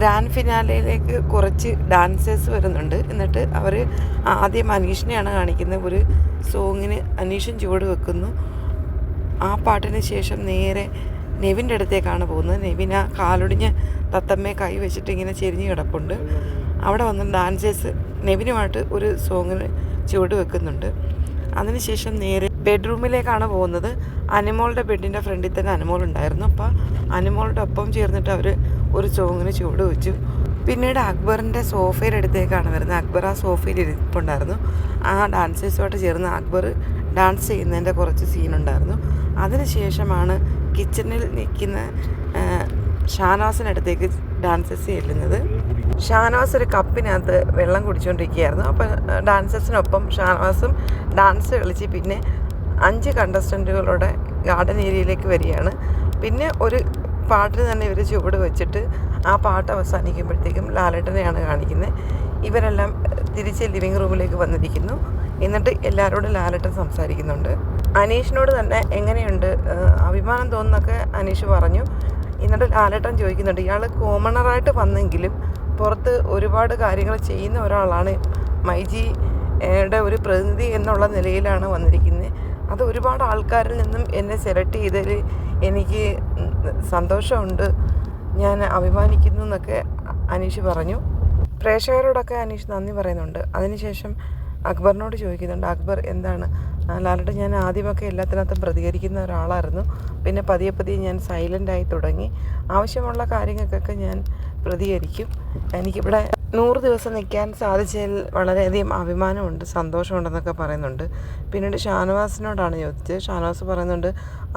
Grand ഫിനാലയിലേക്ക് കുറച്ച് dancers വരുന്നുണ്ട്. എന്നിട്ട് അവർ ആദ്യം അനീഷിനെയാണ് കാണിക്കുന്നത് ഒരു സോങ്ങിന് അനീഷൻ ചുവട് വെക്കുന്നു. ആ പാട്ടിന് ശേഷം നേരെ നെവിന്റെ അടുത്തേക്കാണ് പോകുന്നത്. നെവിൻ ആ കാലൊടിഞ്ഞ് തത്തമ്മയെ കൈ വെച്ചിട്ട് ഇങ്ങനെ ചെരിഞ്ഞ് കിടപ്പുണ്ട്. അവിടെ വന്ന് ഡാൻസേഴ്സ് നെവിനുമായിട്ട് ഒരു സോങ്ങിന് ചുവട് വെക്കുന്നുണ്ട്. അതിനുശേഷം നേരെ ബെഡ്റൂമിലേക്കാണ് പോകുന്നത്. അനിമോളുടെ ബെഡിന്റെ ഫ്രണ്ടിൽ തന്നെ അനിമോൾ ഉണ്ടായിരുന്നു. അപ്പോൾ അനിമോളുടെ ഒപ്പം ചേർന്നിട്ട് അവർ ഒരു ചോങ്ങിന് ചുവട് വെച്ചു പിന്നീട് അക്ബറിന്റെ സോഫയുടെ അടുത്തേക്കാണ് വരുന്നത്. അക്ബർ ആ സോഫയിൽ ഇരിപ്പുണ്ടായിരുന്നു. ആ ഡാൻസേഴ്സുമായിട്ട് ചേർന്ന് അക്ബർ ഡാൻസ് ചെയ്യുന്നതിന്റെ കുറച്ച് സീനുണ്ടായിരുന്നു. അതിനുശേഷമാണ് കിച്ചണിൽ നിൽക്കുന്ന ഷാനവാസിനടുത്തേക്ക് ഡാൻസേഴ്സ് ചെല്ലുന്നത്. ഷാനവാസ് ഒരു കപ്പിനകത്ത് വെള്ളം കുടിച്ചുകൊണ്ടിരിക്കുകയായിരുന്നു. അപ്പോൾ ഡാൻസേഴ്സിനൊപ്പം ഷാനവാസും ഡാൻസ് കളിച്ച് പിന്നെ അഞ്ച് കണ്ടസ്റ്റന്റുകളുടെ ഗാർഡൻ ഏരിയയിലേക്ക് വരികയാണ്. പിന്നെ ഒരു പാട്ടിന് തന്നെ ഇവർ ചുവട് വെച്ചിട്ട് ആ പാട്ട് അവസാനിക്കുമ്പോഴത്തേക്കും ലാലേട്ടനെയാണ് കാണിക്കുന്നത്. ഇവരെല്ലാം തിരിച്ച് ലിവിങ് റൂമിലേക്ക് വന്നിരിക്കുന്നു. എന്നിട്ട് എല്ലാവരോടും ലാലേട്ടൻ സംസാരിക്കുന്നുണ്ട്. അനീഷിനോട് തന്നെ എങ്ങനെയുണ്ട്? അഭിമാനം തോന്നുന്നൊക്കെ അനീഷ് പറഞ്ഞു. എന്നിട്ട് ലാലേട്ടൻ ചോദിക്കുന്നുണ്ട് ഇയാൾ കോമണറായിട്ട് വന്നെങ്കിലും പുറത്ത് ഒരുപാട് കാര്യങ്ങൾ ചെയ്യുന്ന ഒരാളാണ് മൈജി യുടെ ഒരു പ്രതിനിധി എന്നുള്ള നിലയിലാണ് വന്നിരിക്കുന്നത്. അത് ഒരുപാട് ആൾക്കാരിൽ നിന്നും എന്നെ സെലക്ട് ചെയ്തതിൽ എനിക്ക് സന്തോഷമുണ്ട്. ഞാൻ അഭിമാനിക്കുന്നു എന്നൊക്കെ അനീഷ് പറഞ്ഞു. പ്രേക്ഷകരോടൊക്കെ അനീഷ് നന്ദി പറയുന്നുണ്ട്. അതിനുശേഷം അക്ബറിനോട് ചോദിക്കുന്നുണ്ട് അക്ബർ എന്താണ്? ലാലട്ട് ഞാൻ ആദ്യമൊക്കെ എല്ലാത്തിനകത്തും പ്രതികരിക്കുന്ന ഒരാളായിരുന്നു. പിന്നെ പതിയെ പതിയെ ഞാൻ സൈലന്റായി തുടങ്ങി. ആവശ്യമുള്ള കാര്യങ്ങൾക്കൊക്കെ ഞാൻ പ്രതികരിക്കും. എനിക്കിവിടെ നൂറ് ദിവസം നിൽക്കാൻ സാധിച്ചതിൽ വളരെയധികം അഭിമാനമുണ്ട് സന്തോഷമുണ്ടെന്നൊക്കെ പറയുന്നുണ്ട്. പിന്നീട് ഷാനവാസിനോടാണ് ചോദിച്ചത്. ഷാനവാസ് പറയുന്നുണ്ട്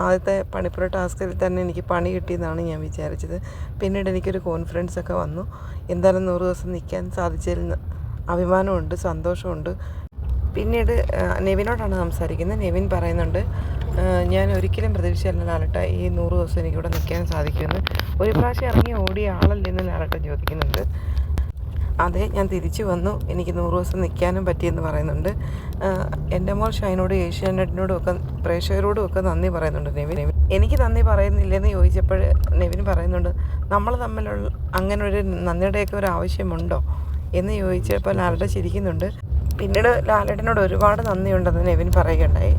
ആദ്യത്തെ പണിപ്പുര ടാസ്കിൽ തന്നെ എനിക്ക് പണി കിട്ടിയെന്നാണ് ഞാൻ വിചാരിച്ചത്. പിന്നീട് എനിക്കൊരു കോൺഫിഡൻസ് ഒക്കെ വന്നു. എന്തായാലും നൂറ് ദിവസം നിൽക്കാൻ സാധിച്ചതിൽ അഭിമാനമുണ്ട് സന്തോഷമുണ്ട്. പിന്നീട് നെവിനോടാണ് സംസാരിക്കുന്നത്. നെവിൻ പറയുന്നുണ്ട് ഞാൻ ഒരിക്കലും പ്രതീക്ഷയല്ല ലാലട്ട ഈ നൂറ് ദിവസം എനിക്കിവിടെ നിൽക്കാൻ സാധിക്കുമെന്ന്. ഒരു പ്രാവശ്യം ഇറങ്ങി ഓടിയ ആളല്ലെന്ന് ലാലട്ടൻ ചോദിക്കുന്നുണ്ട്. അതെ ഞാൻ തിരിച്ചു വന്നു. എനിക്ക് നൂറ് ദിവസം നിൽക്കാനും പറ്റിയെന്ന് പറയുന്നുണ്ട്. എന്റെ മോൾ ഷൈനോട് ഏഷ്യാനെറ്റിനോടും ഒക്കെ പ്രേക്ഷകരോടും ഒക്കെ നന്ദി പറയുന്നുണ്ട് നെവിൻ. എനിക്ക് നന്ദി പറയുന്നില്ലെന്ന് ചോദിച്ചപ്പോൾ നെവിൻ പറയുന്നുണ്ട് നമ്മൾ തമ്മിലുള്ള അങ്ങനൊരു നന്ദിയുടെയൊക്കെ ഒരു ആവശ്യമുണ്ടോ? എന്ന് ചോദിച്ചപ്പോൾ ലാലട്ട ചിരിക്കുന്നുണ്ട്. പിന്നീട് ലാലേട്ടനോട് ഒരുപാട് നന്ദിയുണ്ടെന്ന് നെവിൻ പറയുകയുണ്ടായി.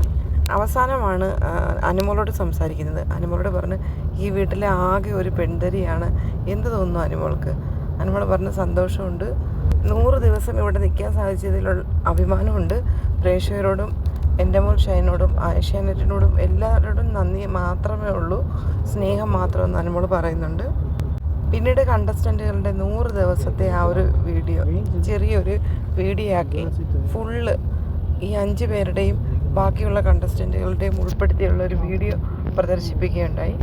അവസാനമാണ് അനുമോളോട് സംസാരിക്കുന്നത്. അനുമോളോട് പറഞ്ഞ് ഈ വീട്ടിലെ ആകെ ഒരു പെൺതരിയാണ്. എന്ത് തോന്നുന്നു അനുമോൾക്ക്? അനുമോൾ പറഞ്ഞ സന്തോഷമുണ്ട്. നൂറ് ദിവസം ഇവിടെ നിൽക്കാൻ സാധിച്ചതിലുള്ള അഭിമാനമുണ്ട്. പ്രേക്ഷകരോടും എന്റെ മോൾ ഷൈനോടും ഏഷ്യാനെറ്റിനോടും എല്ലാവരോടും നന്ദി മാത്രമേ ഉള്ളൂ. സ്നേഹം മാത്രമെന്ന് അനുമോൾ പറയുന്നുണ്ട്. പിന്നീട് കണ്ടസ്റ്റന്റുകളുടെ നൂറ് ദിവസത്തെ ആ ഒരു വീഡിയോ ചെറിയൊരു വീഡിയോ ആക്കി ഫുള്ള് ഈ അഞ്ച് പേരുടെയും ബാക്കിയുള്ള കണ്ടസ്റ്റന്റുകളുടെയും ഉൾപ്പെടുത്തിയുള്ള ഒരു വീഡിയോ പ്രദർശിപ്പിക്കുകയുണ്ടായി.